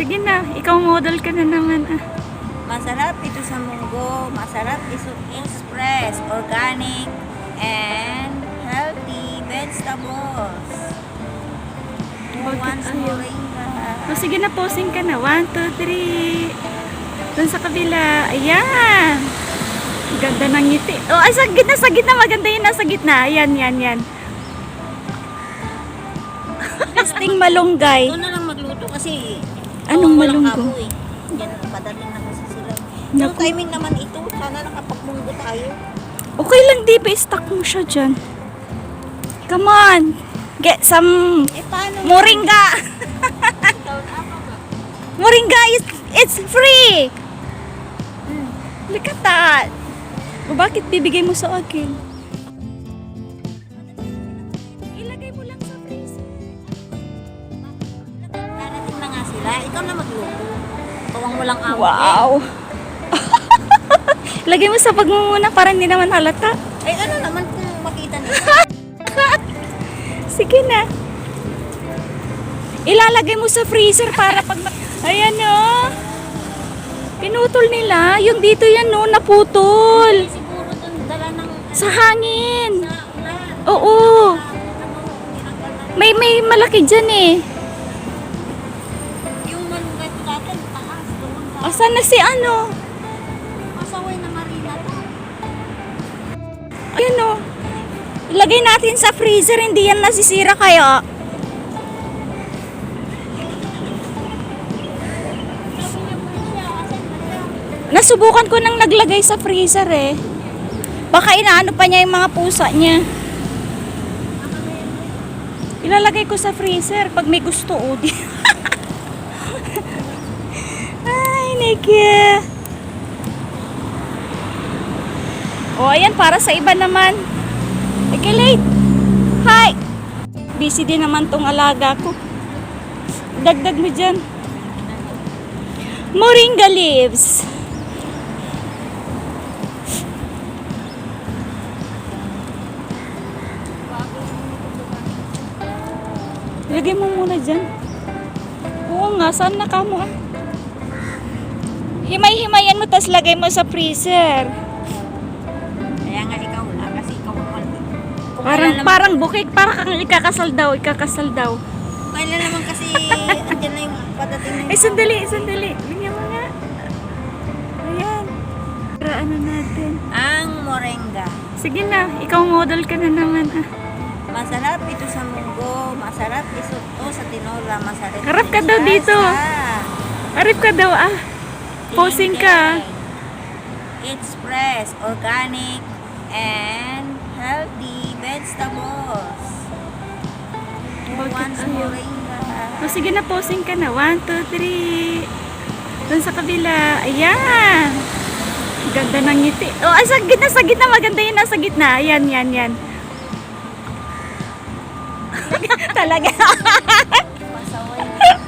Sige na, ikaw model ka na naman ah. Masarap ito sa munggo. Masarap ito express, organic, and healthy vegetables. Ayaw? moringa? O sige na, posing ka na. One, two, three. Doon sa kabila. Ayan. Ganda ng ngiti. Oh, ay, sa gitna, sa gitna. Maganda yun, nasa gitna. Ayan, yan, yan. Testing malunggay. Ito na lang magluto kasi Malunggo? kahoy. Yan, padating na kasi sila. Naku. Yung timing naman ito, sana nakapagmunggo tayo. Okay lang, di ba? Stuck mo siya dyan. Come on. Get some Eh, paano? moringa. moringa is it's free. Look at that. O bakit bibigay mo sa akin? Sila. Ikaw na magluto. Kawang mo lang ako. Wow. Lagay mo sa pagmumuna para hindi naman halata. Eh, ano naman kung makita nila? Sige na. Ilalagay mo sa freezer para pag... Ayan o. Pinutol nila. Yung dito yan no, naputol. Siguro dun dala ng Sa hangin. na ulan. Oo. Ano, May may malaki dyan eh. Asan na si ano? masaway na marina to. Ayan o. Ilagay natin sa freezer, hindi yan nasisira siya? Nasubukan ko nang naglagay sa freezer eh. Baka inaano pa niya yung mga pusa niya. Ilalagay ko sa freezer pag may gusto o di. Ay, Nikki. O, ayan, para sa iba naman. Ike late. Hi. Busy din naman tong alaga ko. Dagdag mo dyan. Moringa leaves. Ilagay mo muna dyan. Oo nga, saan na ka mo ah? Himay-himayan mo, tas lagay mo sa freezer. Kaya nga ikaw wala, kasi ikaw. Kung Parang, kailan naman, parang bukik, parang kang ikakasal daw, ikakasal daw. kailan naman kasi andyan na yung padating na Eh, sandali, sandali. Bigyan mo nga. Ayan. Para ano natin. Ang moringa. Sige na, ikaw model ka na naman ah. Masarap ito sa munggo, masarap ito to sa tinola, masarap. Harap ka ito daw sa dito. sa Arip ka daw ah. Posing ka. It's fresh, organic, and healthy vegetables. Who wants ayaw? moringa? O sige na, posing ka na. One, two, three. Doon sa kabila. Ayan. Ganda ng ngiti. Oh, ay, sa gitna, sa gitna. Maganda yun, nasa gitna. Ayan, yan, yan. Talaga.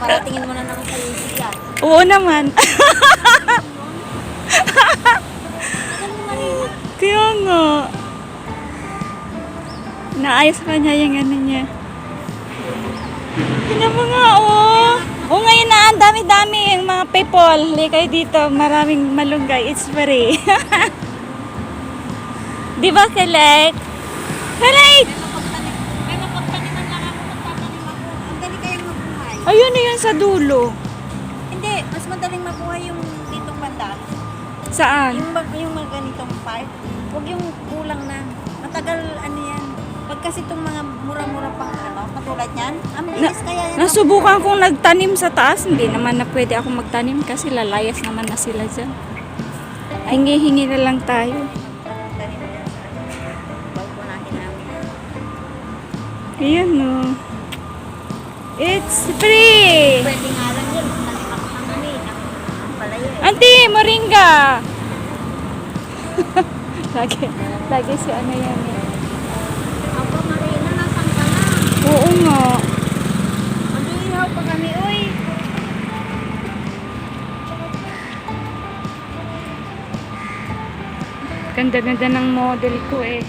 Pasaway. Paratingin mo na sa YouTube yan. Oo naman. Kaya nga. Naayos pa niya yung ano niya. Tingnan mo nga, oh. Oh, ngayon na, ang dami-dami yung mga people. Hindi kayo dito, maraming malunggay. It's free. Di ba, Kelek? Kelek! Ayun na yun sa dulo. Hindi, mas madaling mabuhay yung ditong banda. Saan? Yung, mag- yung mga ganitong part, huwag yung kulang na. Matagal, ano yan. Pag kasi itong mga mura-mura pang ano, katulad yan, ang bilis kaya yan. Nasubukan kong nagtanim sa taas, hindi naman na pwede ako magtanim kasi lalayas naman na sila dyan. Hingi-hingi na lang tayo. Tanim yan sa ano, balkonahin namin. Ayan o. It's free! Pwede nga lang yun, tanim ako ng ano eh, palaya eh. Auntie, moringa! lagi, lagi si ano yan eh. Ako, Marina, nasan ka na? Oo nga. Mag-iihaw pa kami, uy. Ganda-ganda ng model ko eh.